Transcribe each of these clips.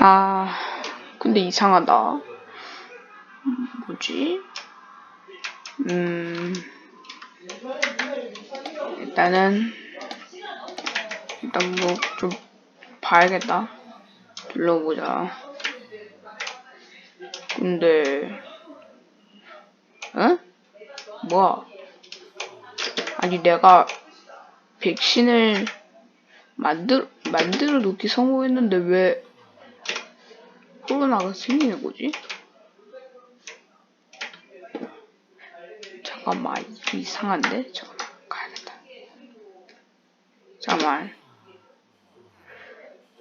아, 근데 이상하다. 음, 뭐지? 음, 일단은, 일단 뭐 좀 봐야겠다. 둘러보자. 근데, 응? 뭐야? 아니, 내가 백신을 만들, 만들어 놓기 성공했는데 왜 코로나가 생기는 거지? 잠깐만, 이상한데? 잠깐만, 가야겠다. 잠깐만.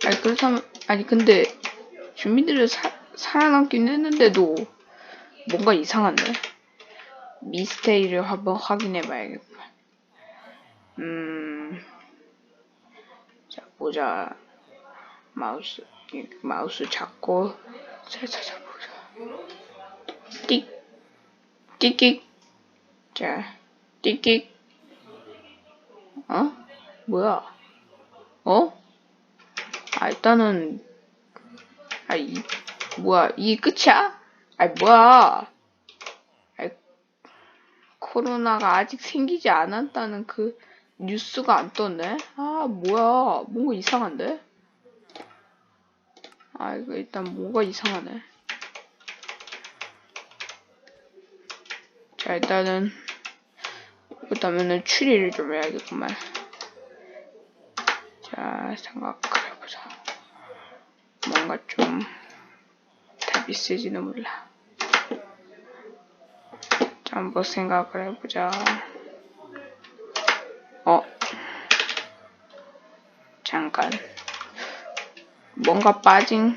아니, 그렇다면, 아니, 근데, 주민들은 사, 살아남긴 했는데도, 뭔가 이상한데? 미스테이를 한번 확인해 봐야겠구만. 음, 자, 보자. 마우스, 이 마우스 잡고, 자, 찾아보자. 띡, 띡띡. 자, 띡띡. 어? 뭐야? 어? 아, 일단은, 아, 이, 뭐야, 이게 끝이야? 아, 뭐야. 아, 코로나가 아직 생기지 않았다는 그 뉴스가 안 떴네? 아, 뭐야. 뭔가 이상한데? 아, 이거 일단 뭐가 이상하네. 자, 일단은, 그렇다면은 추리를 좀 해야겠구만. 자, 생각해보자. 뭔가 좀 답이 있을지는 몰라. 자, 한번 생각을 해보자. 어. 잠깐. 뭔가 빠진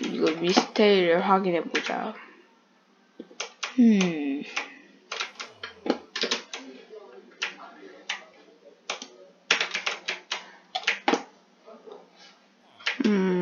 이거 미스테리를 확인해 보자. 음. 음.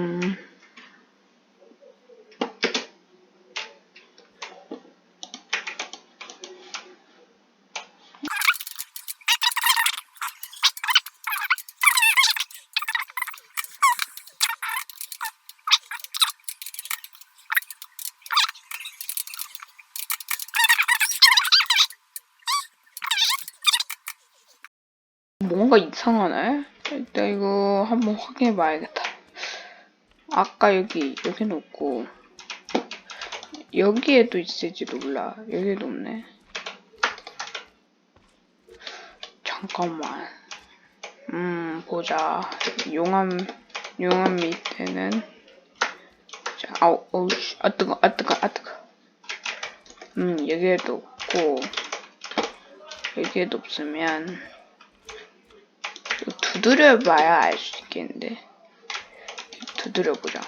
뭔가 이상하네. 일단 이거 한번 확인해 봐야겠다. 아까 여기 여기는 없고 여기에도 있을지도 몰라. 여기도 없네. 잠깐만. 음 보자. 용암 용암 밑에는 자 아우 어우 아 뜨거 아 뜨거 아 뜨거. 음 여기에도 없고 여기에도 없으면 두드려 봐야 알 수 있겠는데. 두드려 보자.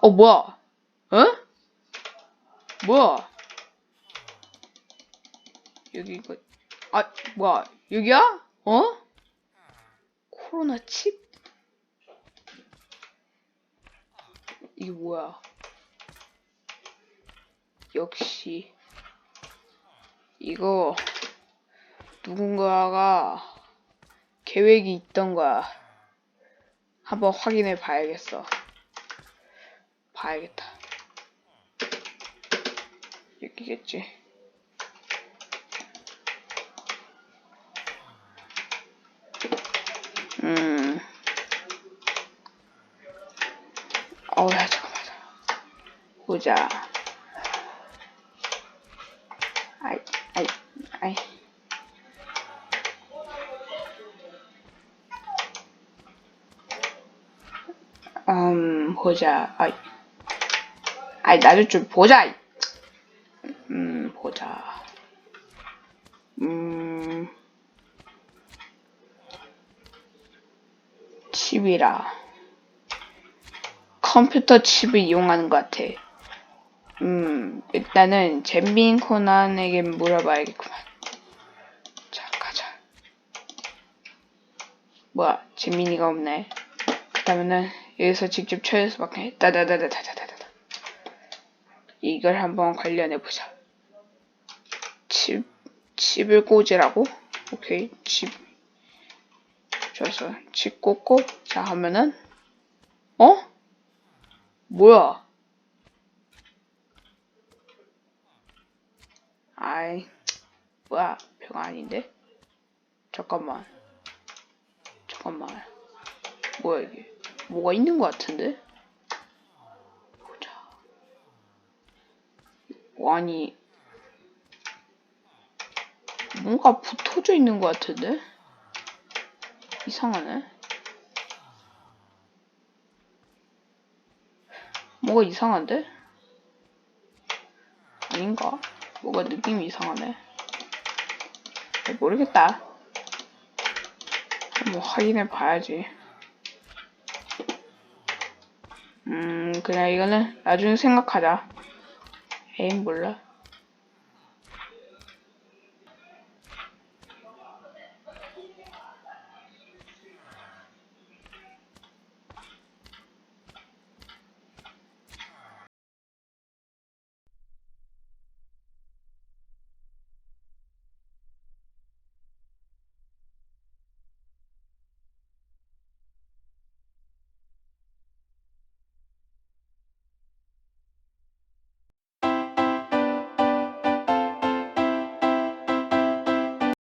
어 뭐야? 어? 뭐야? 여기 이거 아 뭐야? 여기야? 어? 코로나 칩? 이게 뭐야? 역시 이거 누군가가 계획이 있던 거야. 한번 확인해 봐야겠어. 봐야겠다. 여기겠지. 음. 어우 야, 잠깐만. 보자. 아이, 아이, 아이. 음, 보자. 아이. 아이, 나도 좀 보자. 음, 보자. 음, 칩이라. 컴퓨터 칩을 이용하는 것 같아. 음, 일단은 잼민 코난에게 물어봐야겠구만. 자, 가자. 뭐야, 잼민이가 없네. 그렇다면은 여기서 직접 찾을 수밖에. 따다다다다다다다. 이걸 한번 관련해 보자. 칩, 칩을 꽂으라고? 오케이, 칩. 좋았어. 집 꽂고, 자, 하면은, 어? 뭐야? 아이, 뭐야, 벽 아닌데? 잠깐만. 잠깐만. 뭐야, 이게. 뭐가 있는 것 같은데? 보자. 아니, 뭔가 붙어져 있는 것 같은데? 이상하네. 뭐가 이상한데? 아닌가? 뭐가 느낌이 이상하네. 모르겠다. 한번 확인해 봐야지. 음, 그냥 이거는 나중에 생각하자. 에이, 몰라.